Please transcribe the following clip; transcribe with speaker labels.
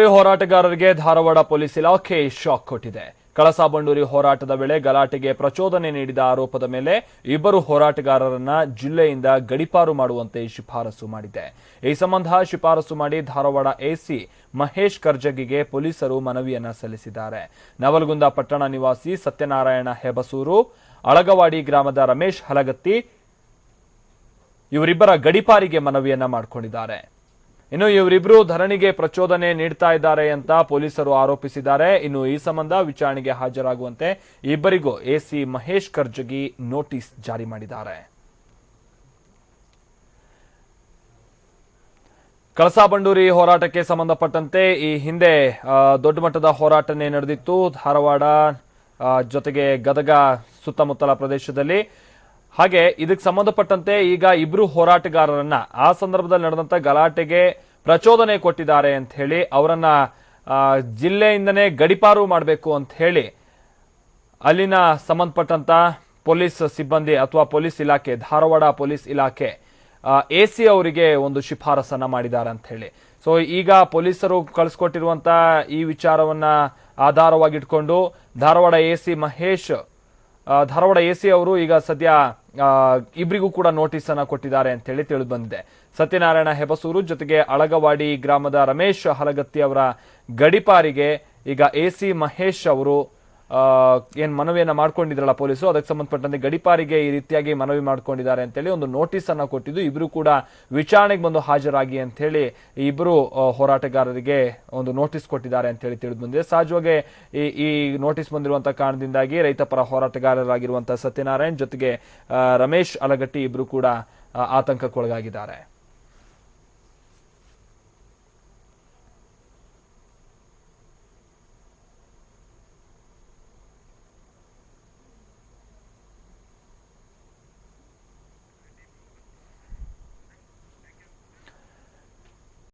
Speaker 1: ಜನಪ್ರಿಯ ಹೋರಾಟಗಾರರಿಗೆ ಧಾರವಾಡ ಪೊಲೀಸ್ ಇಲಾಖೆ ಶಾಕ್ ಕೊಟ್ಟಿದೆ. ಕಳಸಾ ಬಂಡೂರಿ ಹೋರಾಟದ ವೇಳೆ ಗಲಾಟೆಗೆ ಪ್ರಚೋದನೆ ನೀಡಿದ ಆರೋಪದ ಮೇಲೆ ಇಬ್ಬರು ಹೋರಾಟಗಾರರನ್ನ ಜಿಲ್ಲೆಯಿಂದ ಗಡಿಪಾರು ಮಾಡುವಂತೆ ಶಿಫಾರಸು ಮಾಡಿದೆ. ಈ ಸಂಬಂಧ ಶಿಫಾರಸು ಮಾಡಿ ಧಾರವಾಡ ಎಸಿ ಮಹೇಶ್ ಕರ್ಜಗಿಗೆ ಪೊಲೀಸರು ಮನವಿಯನ್ನ ಸಲ್ಲಿಸಿದ್ದಾರೆ. ನವಲಗುಂದ ಪಟ್ಟಣ ನಿವಾಸಿ ಸತ್ಯನಾರಾಯಣ ಹೆಬಸೂರು, ಅಳಗವಾಡಿ ಗ್ರಾಮದ ರಮೇಶ್ ಹಲಗತ್ತಿ ಇವರಿಬ್ಬರ ಗಡಿಪಾರಿಗೆ ಮನವಿಯನ್ನ ಮಾಡಿಕೊಂಡಿದ್ದಾರೆ. ಇನ್ನು ಇವರಿಬ್ರು ಧರಣಿಗೆ ಪ್ರಚೋದನೆ ನೀಡ್ತಾ ಇದ್ದಾರೆ ಅಂತ ಪೊಲೀಸರು ಆರೋಪಿಸಿದ್ದಾರೆ. ಇನ್ನು ಈ ಸಂಬಂಧ ವಿಚಾರಣೆಗೆ ಹಾಜರಾಗುವಂತೆ ಇಬ್ಬರಿಗೂ ಎಸಿ ಮಹೇಶ್ ಕರ್ಜಗಿ ನೋಟಿಸ್ ಜಾರಿ ಮಾಡಿದ್ದಾರೆ. ಕಳಸಾ ಬಂಡೂರಿ ಹೋರಾಟಕ್ಕೆ ಸಂಬಂಧಪಟ್ಟಂತೆ ಈ ಹಿಂದೆ ದೊಡ್ಡ ಮಟ್ಟದ ಹೋರಾಟನೇ ನಡೆದಿತ್ತು. ಧಾರವಾಡ ಜೊತೆಗೆ ಗದಗ ಸುತ್ತಮುತ್ತಲ ಪ್ರದೇಶದಲ್ಲಿ. ಹಾಗೆ ಇದಕ್ಕೆ ಸಂಬಂಧಪಟ್ಟಂತೆ ಈಗ ಇಬ್ರು ಹೋರಾಟಗಾರರನ್ನ, ಆ ಸಂದರ್ಭದಲ್ಲಿ ನಡೆದಂತ ಗಲಾಟೆಗೆ ಪ್ರಚೋದನೆ ಕೊಟ್ಟಿದ್ದಾರೆ ಅಂತ ಹೇಳಿ ಅವರನ್ನ ಜಿಲ್ಲೆಯಿಂದನೇ ಗಡಿಪಾರು ಮಾಡಬೇಕು ಅಂತ ಹೇಳಿ ಅಲ್ಲಿನ ಸಂಬಂಧಪಟ್ಟಂತ ಪೊಲೀಸ್ ಸಿಬ್ಬಂದಿ ಅಥವಾ ಪೊಲೀಸ್ ಇಲಾಖೆ, ಧಾರವಾಡ ಪೊಲೀಸ್ ಇಲಾಖೆ ಎ ಅವರಿಗೆ ಒಂದು ಶಿಫಾರಸನ್ನ ಮಾಡಿದ್ದಾರೆ ಅಂತ ಹೇಳಿ. ಸೊ ಈಗ ಪೊಲೀಸರು ಕಳಿಸ್ಕೊಟ್ಟಿರುವಂತ ಈ ವಿಚಾರವನ್ನ ಆಧಾರವಾಗಿಟ್ಕೊಂಡು ಧಾರವಾಡ ಎ ಮಹೇಶ್ ಧಾರವಾಡ ಎ ಅವರು ಈಗ ಸದ್ಯ ಆ, ಇಬ್ರಿಗೂ ಕೂಡ ನೋಟಿಸ್ ಅನ್ನ ಕೊಟ್ಟಿದ್ದಾರೆ ಅಂತ ಹೇಳಿ ತಿಳಿದು ಬಂದಿದೆ ಸತ್ಯನಾರಾಯಣ ಹೆಬಸೂರು ಜೊತೆಗೆ ಅಳಗವಾಡಿ ಗ್ರಾಮದ ರಮೇಶ್ ಹಲಗತ್ತಿ ಅವರ ಗಡಿಪಾರಿಗೆ ಈಗ ಎ ಸಿ ಮಹೇಶ್ ಅವರು ಏನ್ ಮನವಿಯನ್ನು ಮಾಡ್ಕೊಂಡಿದ್ರಲ್ಲ ಪೊಲೀಸರು? ಅದಕ್ಕೆ ಸಂಬಂಧಪಟ್ಟಂತೆ ಗಡಿಪಾರಿಗೆ ಈ ರೀತಿಯಾಗಿ ಮನವಿ ಮಾಡ್ಕೊಂಡಿದ್ದಾರೆ ಅಂತೇಳಿ ಒಂದು ನೋಟಿಸ್ ಅನ್ನ ಕೊಟ್ಟಿದ್ದು. ಇಬ್ರು ಕೂಡ ವಿಚಾರಣೆಗೆ ಬಂದು ಹಾಜರಾಗಿ ಅಂತ ಹೇಳಿ ಈ ಇಬ್ರು ಹೋರಾಟಗಾರರಿಗೆ ಒಂದು ನೋಟಿಸ್ ಕೊಟ್ಟಿದ್ದಾರೆ ಅಂತ ಹೇಳಿ ತಿಳಿದು ಬಂದಿದೆ. ಸಹಜವಾಗಿ ಈ ನೋಟಿಸ್ ಬಂದಿರುವಂತಹ ಕಾರಣದಿಂದಾಗಿ ರೈತ ಪರ ಹೋರಾಟಗಾರರಾಗಿರುವಂತಹ ಸತ್ಯನಾರಾಯಣ್ ಜೊತೆಗೆ ರಮೇಶ್ ಅಲಗಟ್ಟಿ ಇಬ್ರು ಕೂಡ ಆತಂಕಕ್ಕೊಳಗಾಗಿದ್ದಾರೆ.